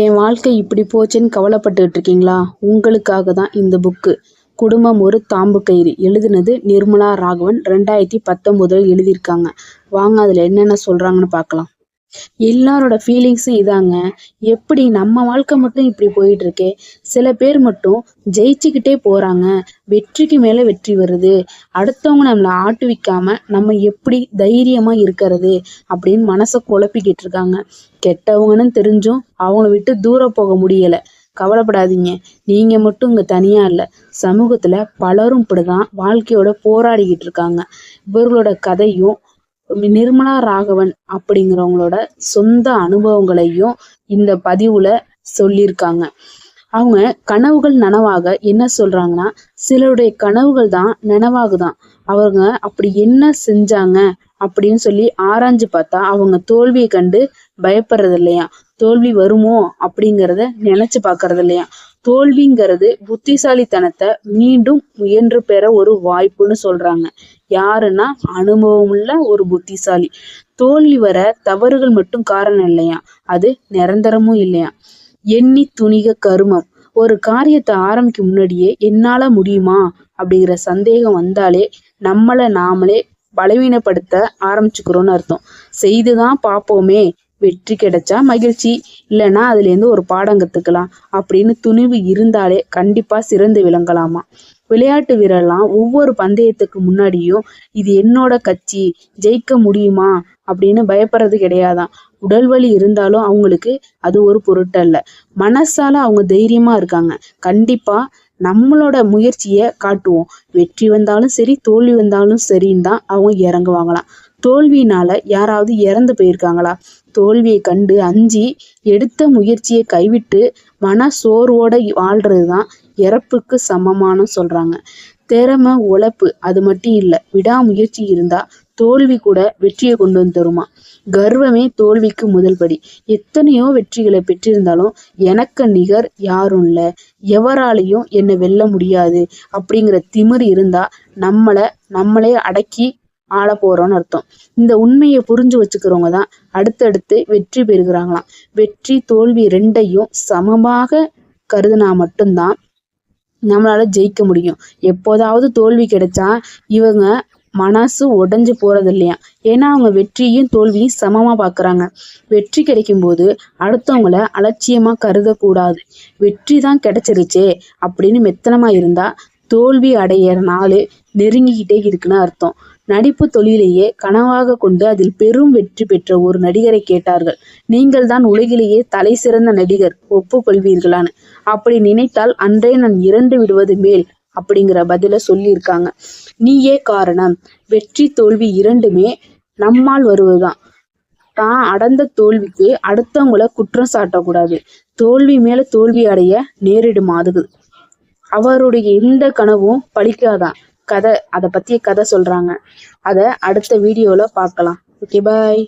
என் வாழ்க்கை இப்படி போச்சேன்னு கவலைப்பட்டுக்கிட்டு இருக்கீங்களா? உங்களுக்காக தான் இந்த புக்கு. குடும்பம் ஒரு தாம்பு கயிறு. எழுதுனது நிர்மலா ராகவன். ரெண்டாயிரத்தி பத்தொம்போதில் எழுதியிருக்காங்க. வாங்க அதில் என்னென்ன சொல்கிறாங்கன்னு பார்க்கலாம். எல்லாரோட ஃபீலிங்ஸும் இதாங்க. எப்படி நம்ம வாழ்க்கை மட்டும் இப்படி போயிட்டு இருக்கே சில பேர் மட்டும் ஜெயிச்சுக்கிட்டே போறாங்க. வெற்றிக்கு மேல வெற்றி வருது. அடுத்தவங்க நம்மளை ஆட்டுவிக்காம நம்ம எப்படி தைரியமா இருக்கிறது அப்படின்னு மனசை குழப்பிக்கிட்டு இருக்காங்க. கெட்டவங்கன்னு தெரிஞ்சும் அவங்கள விட்டு தூரம் போக முடியல. கவலைப்படாதீங்க. நீங்க மட்டும் இங்க தனியா இல்லை. சமூகத்துல பலரும் இப்படிதான் வாழ்க்கையோட போராடிக்கிட்டு இருக்காங்க. இவர்களோட கதையும் நிர்மலா ராகவன் அப்படிங்கிறவங்களோட சொந்த அனுபவங்களையும் இந்த பதிவுல சொல்லியிருக்காங்க. அவங்க கனவுகள் நனவாக என்ன சொல்றாங்கன்னா சிலருடைய கனவுகள் தான் நனவாகுதான். அவங்க அப்படி என்ன செஞ்சாங்க அப்படின்னு சொல்லி ஆராய்ஞ்சு பார்த்தா அவங்க தோல்வியை கண்டு பயப்படுறது இல்லையா தோல்வி வருமோ அப்படிங்கிறத நினைச்சு பாக்குறது இல்லையா? தோல்விங்கிறது புத்திசாலித்தனத்தை மீண்டும் முயன்று பெற ஒரு வாய்ப்புன்னு சொல்றாங்க. யாருன்னா அனுபவமுள்ள ஒரு புத்திசாலி. தோல்வி வர தவறுகள் மட்டும் காரணம் இல்லையா? அது நிரந்தரமும் இல்லையா? எண்ணி துணிக கருமம். ஒரு காரியத்தை ஆரம்பிக்க முன்னாடியே என்னால முடியுமா? அப்படிங்கிற சந்தேகம் வந்தாலே நம்மளை நாமளே பலவீனப்படுத்த ஆரம்பிச்சுக்கிறோம்னு அர்த்தம். செய்துதான் பார்ப்போமே வெற்றி கிடைச்சா மகிழ்ச்சி இல்லைன்னா அதுலேருந்து ஒரு பாடம் கற்றுக்கலாம் அப்படின்னு துணிவு இருந்தாலே கண்டிப்பாக சிறந்து விளங்கலாமா? விளையாட்டு வீரர்லாம் ஒவ்வொரு பந்தயத்துக்கு முன்னாடியும் இது என்னோட கட்சி ஜெயிக்க முடியுமா? அப்படின்னு பயப்படுறது கிடையாதான். உடல் வலி இருந்தாலும் அவங்களுக்கு அது ஒரு பொருட்டல்ல. மனசால அவங்க தைரியமா இருக்காங்க. கண்டிப்பா நம்மளோட முயற்சியை காட்டுவோம். வெற்றி வந்தாலும் சரி தோல்வி வந்தாலும் சரின்னு தான் அவங்க இறங்குவாங்களாம். தோல்வியினால யாராவது இறந்து போயிருக்காங்களா? தோல்வியை கண்டு அஞ்சி எடுத்த முயற்சியை கைவிட்டு மன சோர்வோட வாழ்றது தான் இறப்புக்கு சமமானு சொல்றாங்க. திறமை உழைப்பு அது மட்டும் இல்லை விடாமுயற்சி இருந்தா தோல்வி கூட வெற்றியை கொண்டு வந்து தருமா? கர்வமே தோல்விக்கு முதல் படி. எத்தனையோ வெற்றிகளை பெற்றிருந்தாலும் எனக்கு நிகர் யாரும் இல்லை. எவராலையும் என்னை வெல்ல முடியாது. அப்படிங்கிற திமிர் இருந்தா நம்மளை நம்மளே அடக்கி ஆள போறோம்னு அர்த்தம். இந்த உண்மையை புரிஞ்சு வச்சுக்கிறவங்க தான் அடுத்தடுத்து வெற்றி பெறுகிறாங்களாம். வெற்றி தோல்வி ரெண்டையும் சமமாக கருதுனா மட்டும்தான் நம்மளால ஜெயிக்க முடியும். எப்போதாவது தோல்வி கிடைச்சா இவங்க மனசு உடஞ்சு போறது இல்லையா? ஏன்னா அவங்க வெற்றியும் தோல்வியும் சமமா பாக்குறாங்க. வெற்றி கிடைக்கும் போது அடுத்தவங்கள அலட்சியமா கருதக்கூடாது. வெற்றி தான் கிடைச்சிருச்சே அப்படின்னு மெத்தனமா இருந்தா தோல்வி அடையிற நாள் நெருங்கிக்கிட்டே இருக்குன்னு அர்த்தம். நடிப்பு தொழிலையே கனவாக கொண்டு அதில் பெரும் வெற்றி பெற்ற ஒரு நடிகரை கேட்டார்கள். நீங்கள் தான் உலகிலேயே தலை சிறந்த நடிகர் ஒப்புக்கொள்வீர்களான்னு அப்படி நினைத்தால் அன்றே நான் இறந்து விடுவது மேல் அப்படிங்கிற பதில சொல்லியிருக்காங்க. நீயே காரணம். வெற்றி தோல்வி இரண்டுமே நம்மால் வருவதுதான். தான் அடர்ந்த தோல்விக்கு அடுத்தவங்கள குற்றம் சாட்டக்கூடாது. தோல்வி மேல தோல்வி அடைய நேரிடும் அது அவருடைய எந்த கனவும் பழிக்காதான். கதை அதை பற்றிய கதை சொல்கிறாங்க அதை அடுத்த வீடியோவில் பார்க்கலாம் ஓகே பாய்